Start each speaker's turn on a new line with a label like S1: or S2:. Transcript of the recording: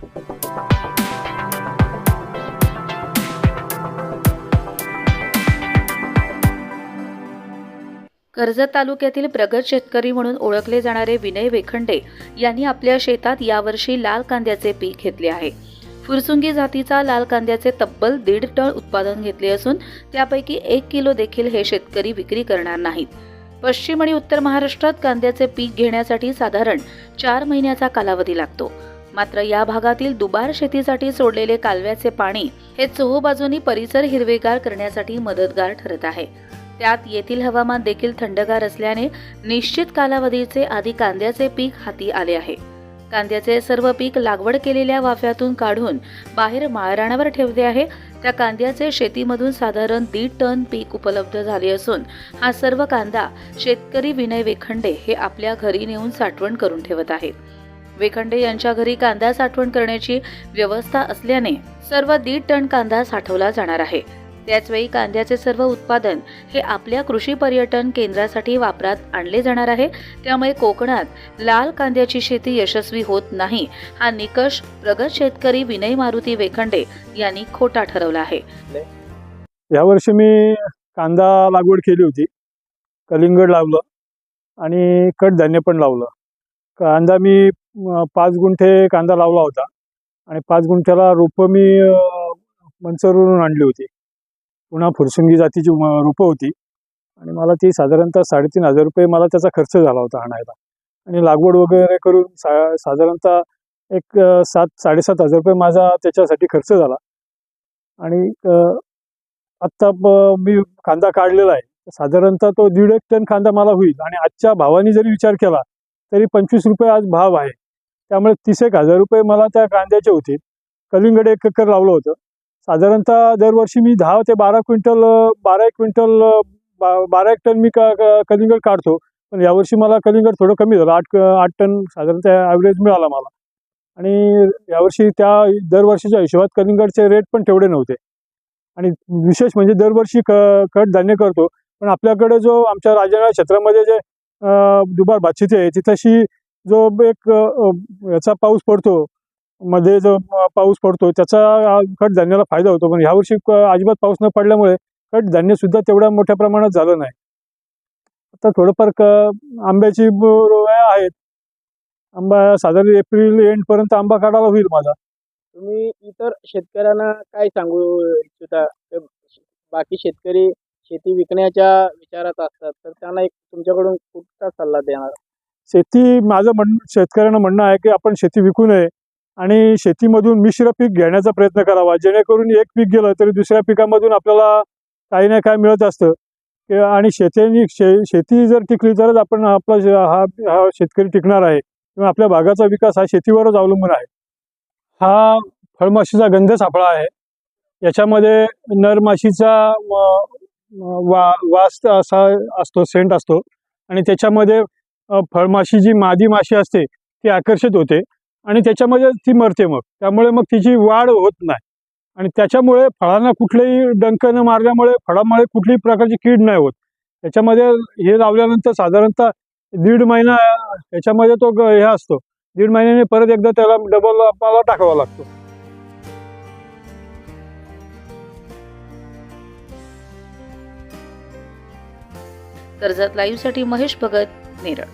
S1: कर्जत तालुक्यातील प्रगत शेतकरी म्हणून ओळखले जाणारे विनय वेखंडे यांनी आपल्या शेतात यावर्षी लाल कांद्याचे पीक घेतले आहे. फुरसुंगी जातीचा लाल कांद्याचे तब्बल दीड टन उत्पादन घेतले असून त्यापैकी एक किलो देखील हे शेतकरी विक्री करणार नाहीत. पश्चिम आणि उत्तर महाराष्ट्रात कांद्याचे पीक घेण्यासाठी साधारण चार महिन्याचा कालावधी लागतो. मात्र या भागातील दुबार शेतीसाठी सोडलेले कालव्याचे पाणी हे चोहोबाजूनी परिसर हिरवेगार करण्यासाठी मदतगार ठरत आहे. त्यात येथील हवामान देखील थंडगार असल्याने निश्चित कालावधीचे आधी कांद्याचे पीक हाती आले आहे. कांद्याचे सर्व पीक लागवड केलेल्या वाफ्यातून काढून बाहेर माळराणावर ठेवले आहे. त्या कांद्याचे शेतीमधून साधारण दीड टन पीक उपलब्ध झाले असून हा सर्व कांदा शेतकरी विनय वेखंडे हे आपल्या घरी नेऊन साठवण करून ठेवत आहेत. वेखंडे यांच्या घरी कांदा साठवण करण्याची व्यवस्था असल्याने सर्व दीड टन कांदा साठवला जाणार आहे. त्याचवेळी कांद्याचे सर्व उत्पादन हे आपल्या कृषी पर्यटन केंद्रासाठी वापरात आणले जाणार आहे. त्यामुळे कोकणात लाल कांद्याची शेती यशस्वी होत नाही हा निकष प्रगत शेतकरी विनय मारुती वेखंडे यांनी खोटा ठरवला आहे.
S2: यावर्षी मी कांदा लागवड केली होती कलिंगड लावलं आणि कडधान्य पण लावलं. कांदा मी पाच गुंठे कांदा लावला होता. आणि पाच गुंठ्याला रोपं मी मंचरवरून आणली होती. पुन्हा फुरसुंगी जातीची म- रोपं होती. आणि मला ती साधारणतः साडेतीन हजार रुपये मला त्याचा खर्च झाला होता आणायला. आणि लागवड वगैरे करून सा साधारणतः एक सात साडेसात हजार रुपये माझा त्याच्यासाठी खर्च झाला. आणि आत्ता मी कांदा काढलेला आहे. साधारणतः तो दीड एक टन कांदा मला होईल. आणि आजच्या भावाने जरी विचार केला तरी पंचवीस रुपये आज भाव आहे. त्यामुळे तीस एक हजार रुपये मला त्या कांद्याचे होते. कलिंगड एक एकर लावलं होतं. साधारणतः दरवर्षी मी दहा ते बारा क्विंटल बारा एक क्विंटल बा- बारा एक टन मी का क- कलिंगड काढतो. पण यावर्षी मला कलिंगड थोडं कमी झालं. आठ आठ टन साधारणतः ॲव्हरेज मिळाला मला. आणि यावर्षी त्या दरवर्षीच्या हिशोबात कलिंगडचे रेट पण तेवढे नव्हते. आणि विशेष म्हणजे दरवर्षी क कडधान्य करतो. पण आपल्याकडे जो आमच्या राजनाळ क्षेत्रामध्ये जे दुबार भातशेती आहे तिथंशी जो एक याचा पाऊस पडतो मध्ये जो पाऊस पडतो त्याचा अं, कडधान्याला फायदा होतो. पण ह्यावर्षी अजिबात पाऊस न पडल्यामुळे कडधान्य सुद्धा तेवढ्या मोठ्या प्रमाणात झालं नाही. आता थोडंफार क आंब्याची ब- आहेत. आंबा साधारण एप्रिल एंडपर्यंत आंबा काढायला होईल माझा.
S3: तुम्ही इतर शेतकऱ्यांना काय सांगू इच्छिता? बाकी शेतकरी शेती विकण्याच्या विचारात असतात तर त्यांना एक तुमच्याकडून कुठचा सल्ला देणार?
S2: शेती माझं म्हण शेतकऱ्यांना म्हणणं आहे की आपण शेती विकू नये आणि शेतीमधून मिश्र पीक घेण्याचा प्रयत्न करावा. जेणेकरून एक पीक गेलं तरी दुसऱ्या पिकामधून आपल्याला काही ना काही मिळत असतं. आणि शेतीनी शे शेती जर टिकली तरच आपण आपला हा हा शेतकरी टिकणार आहे. किंवा आपल्या भागाचा विकास हा शेतीवरच अवलंबून आहे. हा फळमाशीचा गंध सापळा आहे. याच्यामध्ये नरमाशीचा व- वा वास असा असतो सेंट असतो. आणि त्याच्यामध्ये फळमाशी जी मादी माशी असते ती आकर्षित होते आणि त्याच्यामध्ये ती मरते मग. त्यामुळे मग तिची वाढ होत नाही. आणि त्याच्यामुळे फळांना कुठलेही डंक न मारल्यामुळे फळामुळे कुठलीही प्रकारची कीड नाही होत. त्याच्यामध्ये हे लावल्यानंतर साधारणतः दीड महिना याच्यामध्ये तो हे असतो. दीड महिन्याने परत एकदा त्याला डबल आपल्याला टाकावा लागतो.
S1: कर्जत लाईव्हसाठी महेश भगत. later.